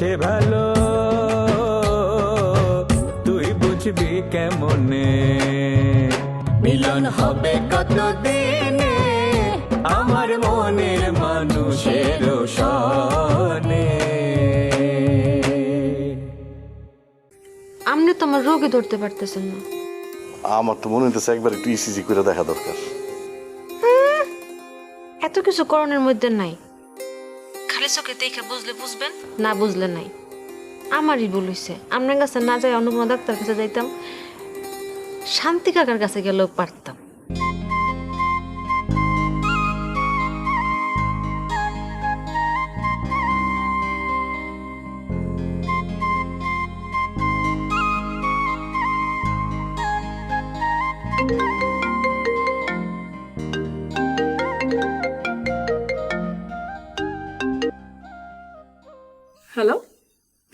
সে ভালো। তুই বুঝবি কেমনে? মিলন হবে কত দিনে আমার মনের মানুষের সনে। আপনি তো আমার রোগে ধরতে পারতেছেন না। আমার তো মনে হইতেছে একবার একটু ইসিজি করে দেখা দরকার। এত কিছু করণের মধ্যে নাই। চোখে দেখে বুঝলে বুঝবেন? না, বুঝলে নাই। আমারই ভুল হইছে। আপনার কাছে না যাই অনুপমা ডাক্তার কাছে যাইতাম। শান্তি কাকার কাছে গেলেও পারতাম।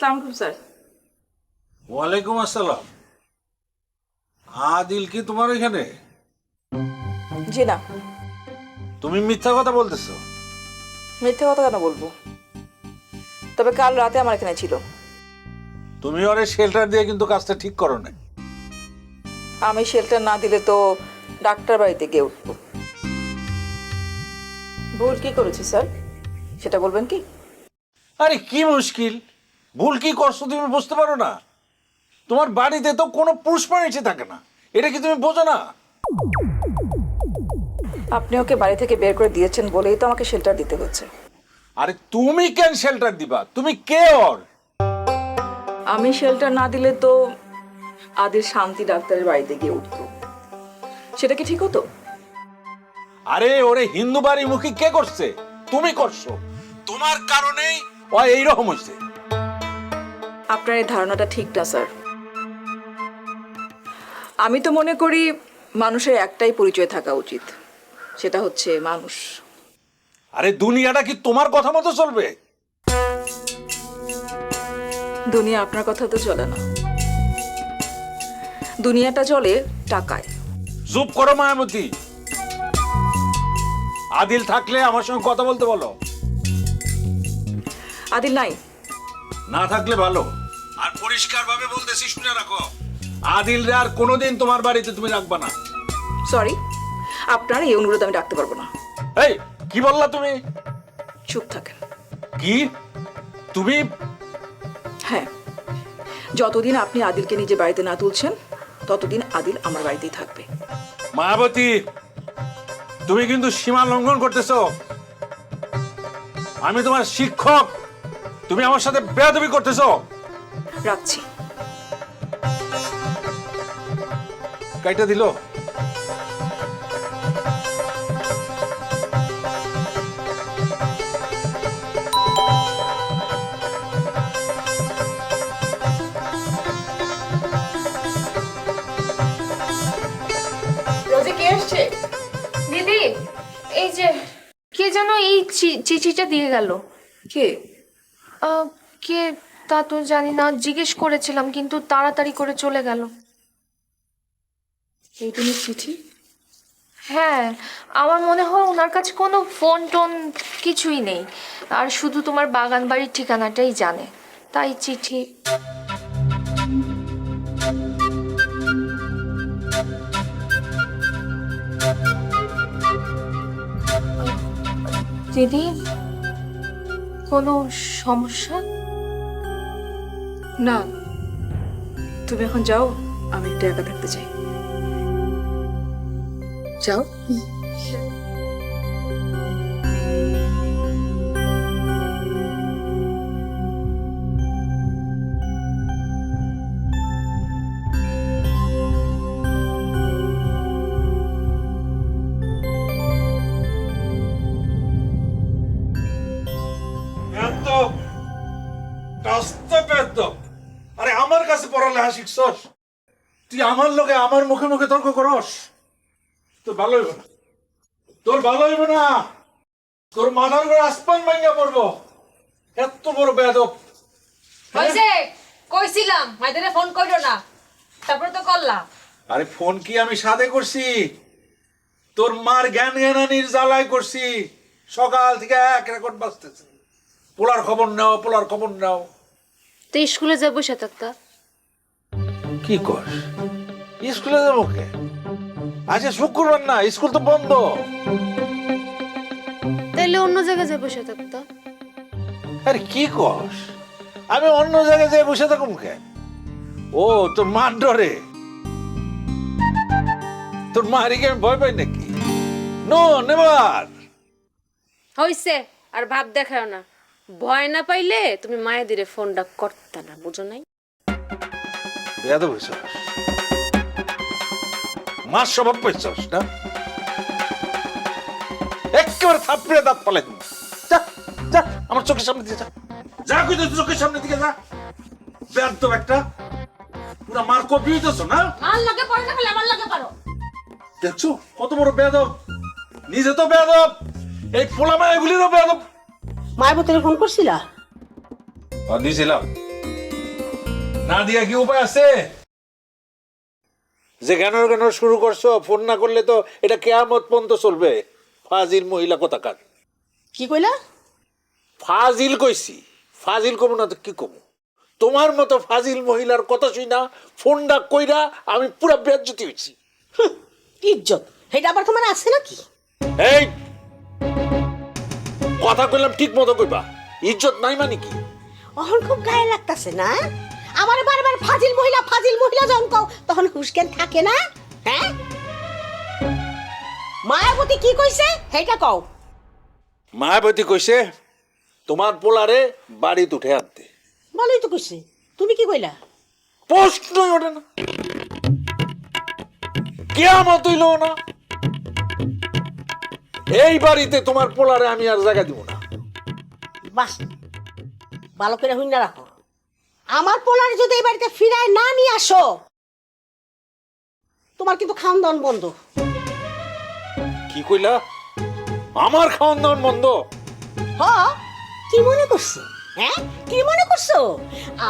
সালাম স্যার। ওয়ালাইকুম আসসালাম। আদিল কি তোমার এখানে? জি না। তুমি মিথ্যা কথা বলতেছো। মিথ্যে কথা কেন বলব? তবে কাল রাতে আমার এখানে ছিল। তুমি ওরে শেল্টার দিয়ে কিন্তু কাজটা ঠিক করো না আমি শেল্টার না দিলে তো ডাক্তার বাড়িতে গিয়ে উঠবো। ভুল কি করেছি স্যার? সেটা বলবেন কি? আরে কি মুশকিল? ভুল কি করছ তুমি বুঝতে পারো না? তোমার বাড়িতে তো কোনো পুরুষ মানুষই থাকে না। এটা কি তুমি বোঝো না? আপনি ওকে বাড়ি থেকে বের করে দিয়েছেন বলেই তো আমাকে শেল্টার দিতে হচ্ছে। আরে তুমি কেন শেল্টার দিবা? তুমি কে ওর? আমি শেল্টার না দিলে তো আদির শান্তি ডাক্তারের বাড়িতে গিয়ে উঠতো। সেটা কি ঠিক হতো? আরে ওরে হিন্দু বাড়ি মুখী কে করছে? তুমি করছ। তোমার কারণেই ও এইরকম হয়েছে। আপনার এই ধারণাটা ঠিক না স্যার। আমি তো মনে করি মানুষের একটাই পরিচয় থাকা উচিত সেটা হচ্ছে মানুষ। আরে দুনিয়াটা কি তোমার কথা মতো চলবে? দুনিয়া আপনার কথা তো চলে না। দুনিয়াটা চলে টাকায়। চুপ করো মায়ামতি। আদিল থাকলে আমার সঙ্গে কথা বলতে বলো। আদিল নাই না থাকলে ভালো। আর পরিষ্কার ভাবে বলতেছি শুনে রাখো। আদিল রে আর কোনোদিন তোমার বাড়িতে তুমি রাখবা না। সরি আপনার এই অনুরোধ আমি রাখতে পারব না। এই কি বললা তুমি? চুপ থাকেন। কি? তুমি? হ্যাঁ যতদিন আপনি আদিলকে নিজে বাড়িতে না তুলছেন ততদিন আদিল আমার বাড়িতেই থাকবে। মায়াবতী তুমি কিন্তু সীমা লঙ্ঘন করতেছো। আমি তোমার শিক্ষক। তুমি আমার সাথে বেয়াদবি করতেছো। রাখছি। কাইটা দিল। কে এসছে? দিদি এই যে কে যেন এই চি- চিঠিটা দিয়ে গেল। কে? কে তা তো জানি না। জিজ্ঞেস করেছিলাম কিন্তু তাড়াতাড়ি করে চলে গেল। এই চিঠি? হ্যাঁ আমার মনে হয় ওনার কাছে কোনো ফোন টোন কিছুই নেই। আর শুধু তোমার বাগান বাড়ির ঠিকানাটাই জানে। তাই চিঠি। দিদি? কোনো সমস্যা? না। তুমি এখন যাও আমি একটু একা থাকতে চাই। যাও। শিখছস তুই আমার লোকে আমার মুখে মুখে তর্ক করস তোর ভালো হইব না। তোর ভালো হইব না। তোর মাথার উপরে আসমান ভাঙ্গা পড়ব। এত বড় বেদব হয়েছে। কইছিলাম মাইদের ফোন না। তারপরে তো করলা আরে ফোন কি আমি সাদে করছি? তোর মার জ্ঞান জ্ঞানানির জ্বালায় করছি। সকাল থেকে এক রেকর্ড বাজতেছে। পোলার খবর নাও পোলার খবর নাও। তো স্কুলে যাব বসে থাকতা কি কর স্কুলে যাব কে? আচ্ছা শুক্রবার না স্কুল তো বন্ধ। তাইলে অন্য জায়গায় যা বসে থাকতো আরে কি কর আমি অন্য জায়গায় যাই বসে থাকুম কে? ও তোর মার ডরে। তোর মারিকে আমি ভয় পাই নাকি? নো নেবার হইছে আর ভাব দেখাও না। ভয় না পাইলে তুমি মায়ের দিরে ফোনটা করতে না বুঝো নাই? মার স্বভাব পাইছস না? একেবারে থাপড়ে দাঁত পালাই তুমি যা যা আমার চোখের সামনে দিয়ে যা। যা কই তুই চোখের সামনে দিকে যা। বেয়াদ তো একটা। পুরা মার কপি হইতেছ না? মার লাগে পড়ে না ফেলে আমার লাগে পারো দেখছ কত বড় বেয়াদব। নিজে তো বেয়াদব। এই পোলা মায় গুলিরও বেয়াদব মায়াবতীর ফোন করছিলা? দিয়েছিলাম না দিয়া কি উপায় আছে? যে জ্ঞানর জ্ঞানর শুরু করছ ফোন না করলে তো এটা কেয়ামত পর্যন্ত চলবে। ফাজিল মহিলা কোথাকার? কি কইলা? ফাজিল কইছি। ফাজিল কমু না তো কি কমু? তোমার মতো ফাজিল মহিলার কথা শুই না ফোনটা কইরা আমি পুরা বেজ্জতি হইছি। হুঁ, ইজ্জত। সেটা আবার তোমার আছে নাকি? এই কথা কইলাম ঠিক মতো কইবা। ইজ্জত নাই মানে কি? অহন খুব গায়ে লাগতাছে না? আমার বারবার ফাজিল মহিলা ফাজিল মহিলা যখন কও তখন হুসকেন থাকে না? হ্যাঁ? মায়াবতী কি কইছে? সেইটা কও। মায়াবতী কইছে তোমার পোলারে বাড়িতে উঠে আনতে। ভালোই তো কইছে। তুমি কি কইলা? প্রশ্নই ওঠে না। কেয়ামত হইল না। এই বাড়িতে তোমার পোলারে আমি আর জায়গা দিব না। বাস ভালো করে হুইনা রাখো। আমার পোলার যদি এই বাড়িতে ফিরায় না নিয়ে আসো তোমার কিন্তু খাওয়ান দাওয়ান বন্ধ। কি কইলা? আমার খাওয়ান দাওয়ান বন্ধ? হ কি মনে করছ? হ্যাঁ কি মনে করছ?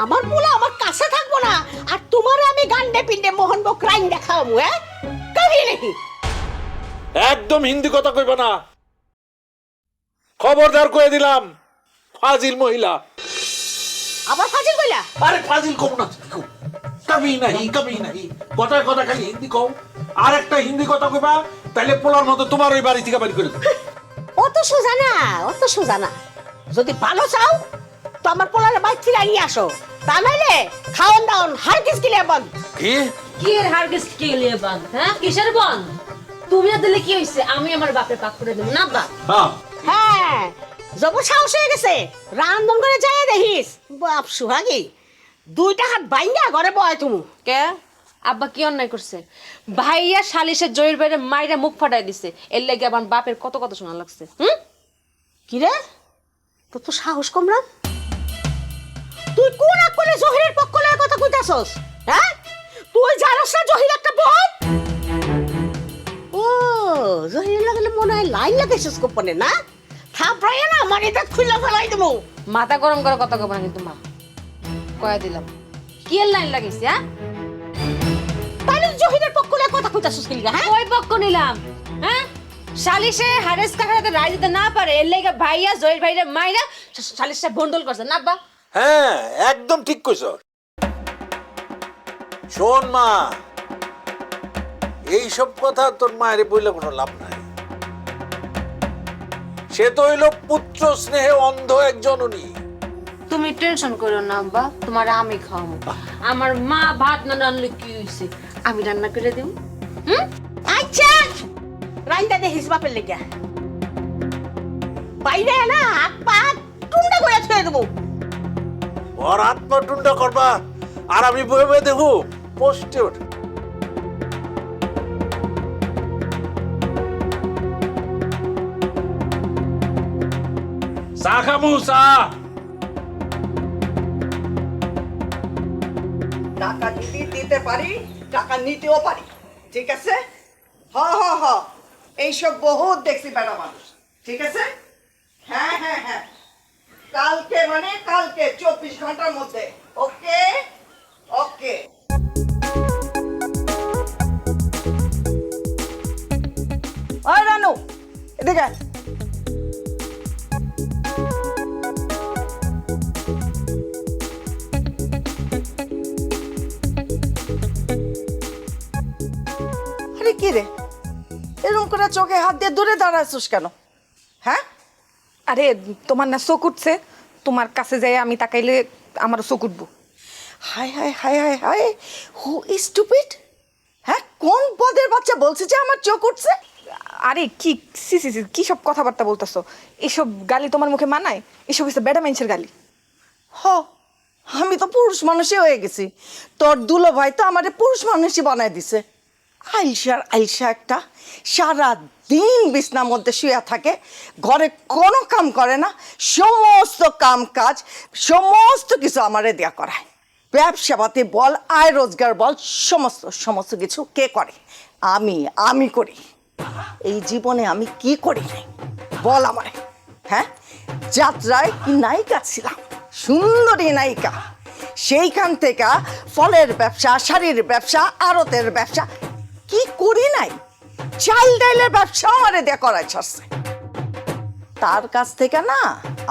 আমার পোলা আমার কাছে থাকব না আর তোমার আমি গান্ডে পিন্ডে মোহন বক রাইন দেখাবো হ্যাঁ? কবি নাকি? একদম হিন্দি কথা কইবা না। খবরদার কয়ে দিলাম ফাজিল মহিলা। আবার ফাজিল কইলা? আরে ফাজিল কম না কবি নাহি কবি নাহি। কথায় কথা খালি হিন্দি কও। আর একটা হিন্দি কথা কইবা তাহলে পোলার মতো তোমার ওই বাড়ি থেকে বাড়ি করে দেবো অত সোজা না অত সোজা না যদি ভালো চাও তো আমার পোলারে বাইক ফিরে নিয়ে আসো। তা নাইলে খাওয়ান দাওয়ান হার কিস কিলে বন্ধ কি? কি এর হারগিস কি লিয়ে বান হ্যাঁ? কিসের বন? তুমি দিলে কি হইছে? আমি আমার বাপের পাক করে দেব না বাপ হ্যাঁ। হ্যাঁ যব সাহস হয়ে গেছে। রান্ধন করে যাই দেখিস বাপ সুহাগি দুইটা হাত বাইঙ্গা ঘরে বয় তুমি কে? আব্বা কি অন্যায় করছে ভাইয়া সালিশের জয়ের বাইরে মাইরা মুখ ফাটাই দিছে। এর লাগে আমার বাপের কত কত শোনা লাগছে হুম? কি রে তোর তো সাহস কম না তুই কোন করে জহিরের পক্ষ লয়ে কথা কইতাছস হ্যাঁ তুই জানোস না জহির একটা বোন ও জহির লাগলে মনে হয় লাইন লাগাইছিস গোপনে না? থাপড়াই না মানে তা খুলে ফেলাই দেবো। মাথা গরম করে কথা কব না কিন্তু মা। কয়া দিলাম। কি এর লাইন লাগিছে হ্যাঁ? তাহলে জহিরের পক্ষ লয়ে কথা হ্যাঁ? কই পক্ষ নিলাম হ্যাঁ? সালিশে হারেস কাকা রায় দিতে না পারে এর লাগে ভাইয়া ভাইরা মাইরা বন্ডল করছে। না আব্বা হ্যাঁ একদম ঠিক কইছ। শোন মা এইসব কথা তোর মায়ের বইলে কোনো লাভ নাই। সে তো হইল পুত্র স্নেহে অন্ধ এক জননী। তুমি টেনশন করো না আব্বা। তোমার আমি খাওয়াবো। আমার মা ভাত না রান্নলে কি হইছে? আমি রান্না করে দেব। হুম? আচ্ছা! রাইন্দা দেখিস বাপের লেগা বাইরে না হাত পা টুন্ডা করে ছুঁয়ে দেবো। ওর আত্মটুন্ড করবা আর আমি বয়ে বয়ে দেখু পোস্টে ওঠে। চা খামু চা টাকা যদি দিতে পারি টাকা নিতেও পারি। ঠিক আছে? হ হ হ। এইসব বহুত দেখছি বেড়া মানুষ। ঠিক আছে? হ্যাঁ হ্যাঁ হ্যাঁ। কালকে মানে কালকে চব্বিশ ঘণ্টার মধ্যে। ওকে? ওকে। ওই রানু এদিকে কি রে? এরকম করে চোখে হাত দিয়ে দূরে দাঁড়াচ্ছিস কেন? হ্যাঁ? আরে, তোমার না চোখ উঠছে। তোমার কাছে যাই আমি তাকাইলে আমারও চোখ উঠবো। High high high high high হু স্টুপিড হ্যাঁ কোন পদের বাচ্চা বলছে যে আমার চোখ উঠছে? আরে, কি, সি সি সি, কি সব কথাবার্তা বলতেছো? এসব গালি তোমার মুখে মানায়? এসব হচ্ছে বেডা মানুষের গালি। হ, আমি তো পুরুষ মানুষই হয়ে গেছি। তোর দুলো ভাই তো আমারে পুরুষ মানুষই বানায় দিছে। আইসার আইসা একটা সারা দিন বিছনার মধ্যে শুয়ে থাকে, ঘরে কোনো কাম করে না, সমস্ত কাম কাজ সমস্ত কিছু আমারে দেয়া করায়। ব্যবসা পাতি বল, আয় রোজগার বল, সমস্ত সমস্ত কিছু কে করে? আমি আমি করি। এই জীবনে আমি কি করি নাই? বল আমারে। হ্যাঁ? যাত্রায় কি নায়িকা ছিলাম? সুন্দরী নায়িকা। সেইখান থেকে ফলের ব্যবসা, শাড়ির ব্যবসা, আড়তের ব্যবসা কি করি নাই? চাল ডাইলের ব্যবসা আমারে দিয়ে করাই ছাড়ছে। তার কাছ থেকে না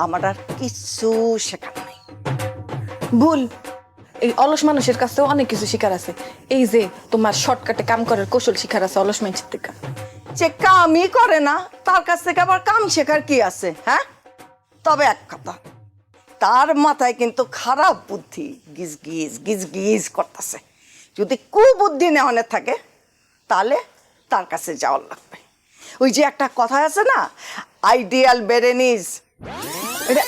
আমার আর কিছু শেখার নাই। ভুল। এই অলস মানুষের কাছেও অনেক কিছু শিকার আছে। এই যে তোমার শর্টকাটে কাম করার কৌশল শিকার আছে অলস মানুষের থেকে। যে কামই করে না তার কাছ থেকে আবার কাম শেখার কি আছে হ্যাঁ? তবে এক কথা তার মাথায় কিন্তু খারাপ বুদ্ধি গিজ গিজ গিজ গিজ করতেছে। যদি কুবুদ্ধি নেওয়ানে থাকে তার কাছে যাওয়ার লাগবে। ওই যে একটা কথা আছে না আইডিয়াল বেরেনিজ এটা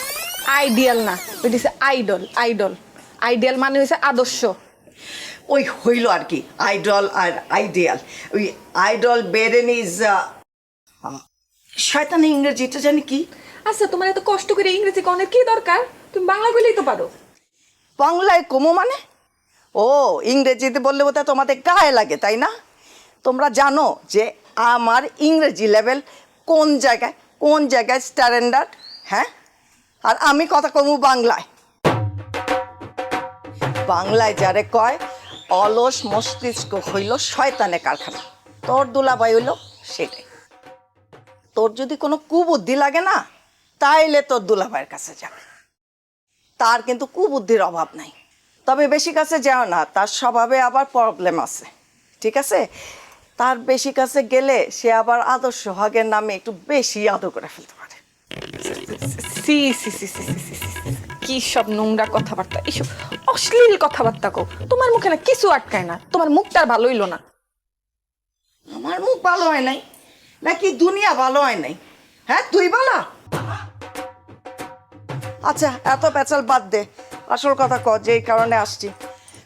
আইডিয়াল না এটা হচ্ছে আইডল আইডল আইডিয়াল মানে হচ্ছে আদর্শ। ওই হইল আর কি আইডল আর আইডিয়াল ওই আইডল বেরেনিজ শয়তান ইংরেজিটা জানি কি? আচ্ছা তোমার এত কষ্ট করে ইংরেজি কনের কি দরকার? তুমি বাংলা বলেই তো পারো। বাংলায় কমো মানে? ও ইংরেজিতে বললে বোধ তোমাদের গায়ে লাগে তাই না? তোমরা জানো যে আমার ইংরেজি লেভেল কোন জায়গায় কোন জায়গায় স্ট্যান্ডার্ড হ্যাঁ? আর আমি কথা কমু বাংলায়। বাংলায় যারে কয়, অলস মস্তিষ্ক হইল শয়তানে কারখানা। তোর দুলাভাই হইল সেটাই। তোর যদি কোনো কুবুদ্ধি লাগে না, তাইলে তোর দুলাভাইয়ের কাছে যাবে তার কিন্তু কুবুদ্ধির অভাব নাই। তবে বেশি কাছে যাও না, তার স্বভাবে আবার প্রবলেম আছে। ঠিক আছে? তার বেশি কাছে গেলে সে আবার আদর্শ হগের নামে একটু বেশি আদর করে ফেলতে পারে। সি সি সি সি সি সি। কি সব নোংরা কথাবার্তা এইসব অশ্লীল কথাবার্তা কো তোমার মুখে না কিছু আটকায় না তোমার মুখটা ভালো হইল না। আমার মুখ ভালো হয় নাই নাকি দুনিয়া ভালো হয় নাই? হ্যাঁ তুই বলা। আচ্ছা এত পেঁচাল বাদ দে। আসল কথা ক যে এই কারণে আসছি।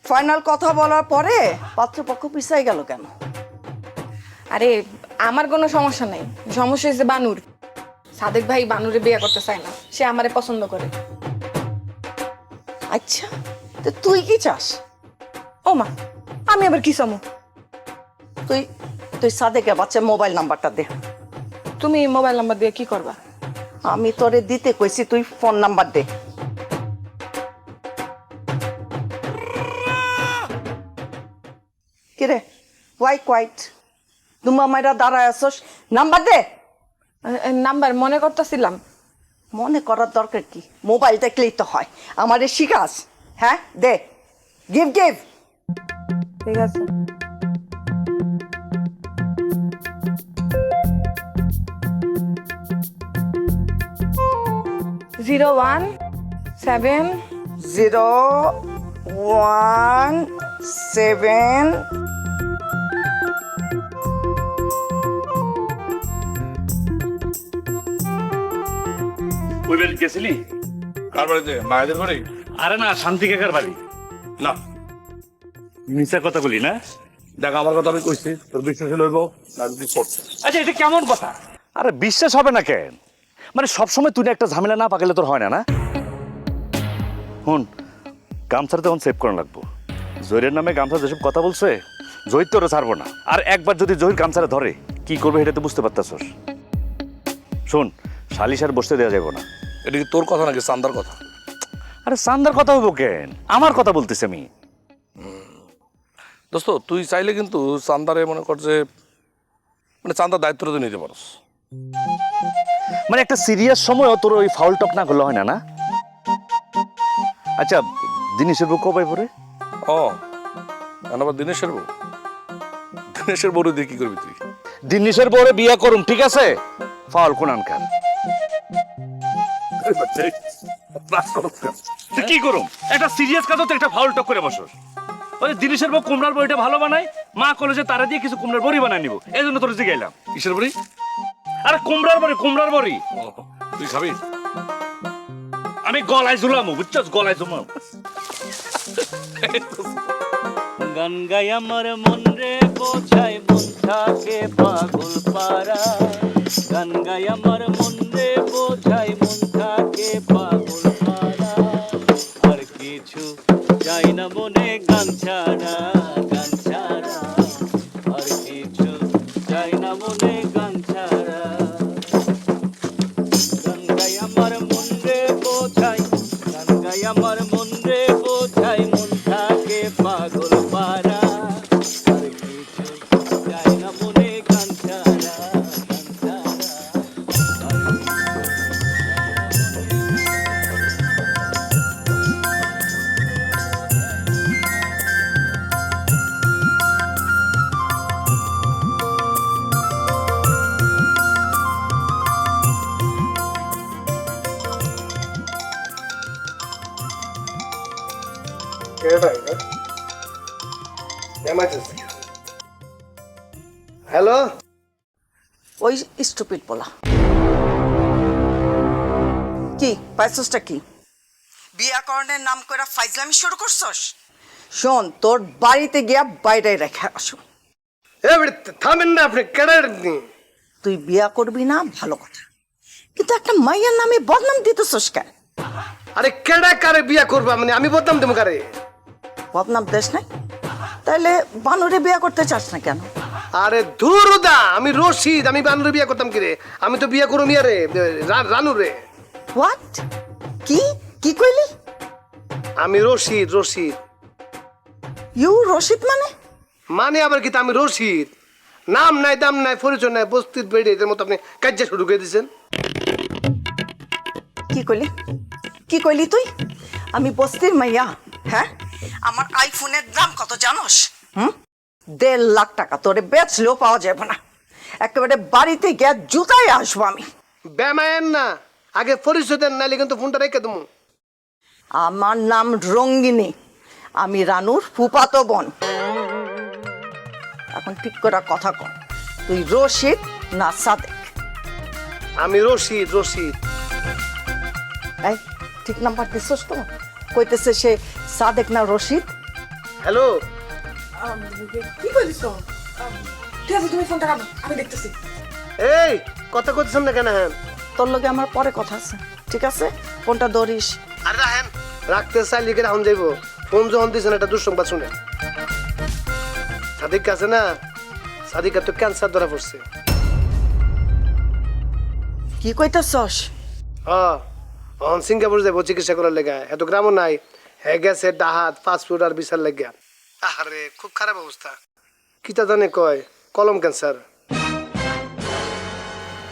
ফাইনাল কথা বলার পরে পাত্রপক্ষ পিছাই গেল কেন? আরে আমার কোনো সমস্যা নাই। সমস্যা হয়েছে বানুর। সাদেক ভাই বানুরে বিয়ে করতে চায় না। সে আমারে পছন্দ করে। আচ্ছা তো তুই কি চাস? ও মা আমি আবার কি সমু তুই তুই সাদেকে বাচ্চা মোবাইল নাম্বারটা দে। তুমি মোবাইল নাম্বার দিয়ে কি করবা? আমি তোরে দিতে কইছি তুই ফোন নাম্বার দে। কিরে? ওয়াই কোয়াইট দুমা মাইরা দাঁড়ায় আসস নাম্বার দে। নাম্বার মনে করতেছিলাম। মনে করার দরকার কি? মোবাইল দেখলেই তো হয়। আমারে শিখাস। হ্যাঁ দে। গিভ গিভ ঠিক আছে। Zero one seven zero one seven বাড়ি গেছিলি? কার বাড়িতে? মায়েদের বাড়ি আরে না শান্তি কাকার বাড়ি। না। মিশা কথা বলি না? দেখ আমার কথা আমি কইছি তোর বিশ্বাস লইব না যদি করছে আচ্ছা এটা কেমন কথা? আরে বিশ্বাস হবে না কেন? মানে সবসময় তুই একটা ঝামেলা না পাকালে তোর হয় না না? হুন গামছাটা তখন সেভ করা লাগবো। জহিরের নামে গামছা যেসব কথা বলছে জহির তোরে ছাড়বো না। আর একবার যদি জহির গামছাটা ধরে কি করবে এটা তো বুঝতে পারতাছস। শোন সালিশ আর বসতে দেওয়া যাবে না। এটা কি তোর কথা নাকি চান্দার কথা? আরে সান্দার কথা হব কেন? আমার কথা বলতেছি আমি দোস্ত তুই চাইলে কিন্তু চান্দারে মনে কর যে মানে চান্দার দায়িত্বটা তুই নিতে পারস। মানে একটা সিরিয়াস সময়ও তোর ওই ফাউল টক না করলে হয় না না? আচ্ছা জিনিসের বুক কবে পরে ও আবার দিনেশের বউ? দিনেশের বউ দিয়ে কি করবি তুই? দিনেশের পরে বিয়ে করুন ঠিক আছে? ফাউল কোন আনকার? তুই কি করুম? একটা সিরিয়াস কাজও তো একটা ফাউল টক করে বসো। ওই জিনিসের বউ কুমড়ার বড়িটা ভালো বানায় মা কলেজে তারা দিয়ে কিছু কুমড়ার বড়ি বানায় নিব। এই জন্য তোর জিগাইলাম। কিসের বড়ি? আরে কুমড়ার বড়ি কুমড়ার বড়ি। তুই খাবি? আমি গলায় ঝুলামু বুঝছস? গলায় ঝুলামু গান গাই আমার মন রে বোঝায় মন থাকে পাগল পারা গান গাই আমার মন রে বোঝায় থাকে পাগল স্টুপিড বলা কি পাইছসটা কি? বিয়াকরণের নাম করে ফাইজলামি শুরু করছস? শোন তোর বাড়িতে গিয়া বাইরে রেখে আসো। এ বেটা, থামেন না আপনি কেডা তুই বিয়া করবি না ভালো কথা। কিন্তু একটা মাইয়ার নামে বদনাম দিতেছস কেন? আরে কেডা কারে বিয়া করবা? মানে আমি বলতাম তুমি কারে? বদনাম দেশ নাই? তাহলে বানরে বিয়া করতে চাস না কেন? আরে ধুরুদা আমি রশিদ আমি বানুরে বিয়া করতাম কি রে আমি তো বিয়া করুম ইয়া রে রানু রে। হোয়াট কি? কি কইলি? আমি রশিদ রশিদ। ইউ রশিদ মানে? মানে আবার কি তা আমি রশিদ? নাম নাই দাম নাই পরিচয় নাই বস্তির বেড়ে এদের মতো আপনি কাজ্যা শুরু করে দিয়েছেন কি কইলি? কি কইলি তুই? আমি বস্তির মাইয়া হ্যাঁ? আমার আইফোনের দাম কত জানোস? হুম? দেড় লাখ টাকা। তোরে বেচলেও পাওয়া যাবে না। একেবারে বাড়িতে গিয়ে জুতাই আসব আমি। ব্যামায়েন না আগে পরিচয় দেন নাইলে কিন্তু ফোনটা রেখে দেবো। আমার নাম রঙ্গিনী। আমি রানুর ফুপাতো বোন। এখন ঠিক করে কথা কর তুই রশিদ না সাদেক? আমি রশিদ রশিদ। এই ঠিক নাম্বার দিছস তো? কইতেছে সে সাদেক না রশিদ? হ্যালো? কি বলিস তো? ঠিক আছে তুমি ফোনটা রাখো আমি দেখতেছি। এই কথা করতেছেন না কেন হ্যাঁ? তোর লগে আমার পরে কথা আছে ঠিক আছে? ফোনটা ধরিস। আরে রাহেন রাখতে চাইলে কি রাহুন যাইব। ফোন যখন দিয়েছেন একটা দুঃসংবাদ শুনে। সাদিক আছে না? সাদিকা তো ক্যান্সার ধরা পড়ছে। কি কইতাছস? হ্যাঁ অন সিঙ্গাপুর যাব চিকিৎসা করার লেগা। এত গ্রামও নাই হ্যাঁ গেছে ডাহাত ফাস্টফুড আর বিশাল লেগা। আরে খুব খারাপ অবস্থা। কিতা জানে কয়? কলম ক্যান্সার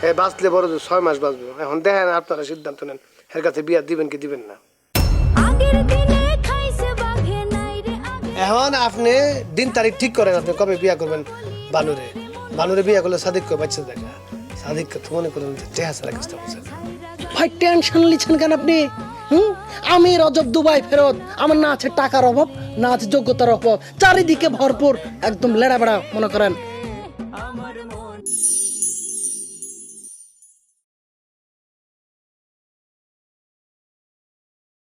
হ্যাঁ বাঁচলে বড় জোর ছয় মাস বাঁচবো। এখন দেখেন আপনারা সিদ্ধান্ত নেন এর কাছে বিয়া দিবেন কি দিবেন না। আগের দিনে খাইছে বাঘে নাই রে আগে এখন আপনি দিন তারিখ ঠিক করেন আপনি কবে বিয়া করবেন বানুরে বানুরে বিয়া করলে সাদিককে বাচ্চা দেখা। সাদিককে তো মনে করেন যে টেহা সারা কাজটা ভাই টেনশন নিচ্ছেন কেন আপনি? হুম? আমি রজব দুবাই ফেরত। আমার না আছে টাকার অভাব না আছে যোগ্যতার অভাব চারিদিকে ভরপুর, একদম লেড়া বেড়া মনে করেন।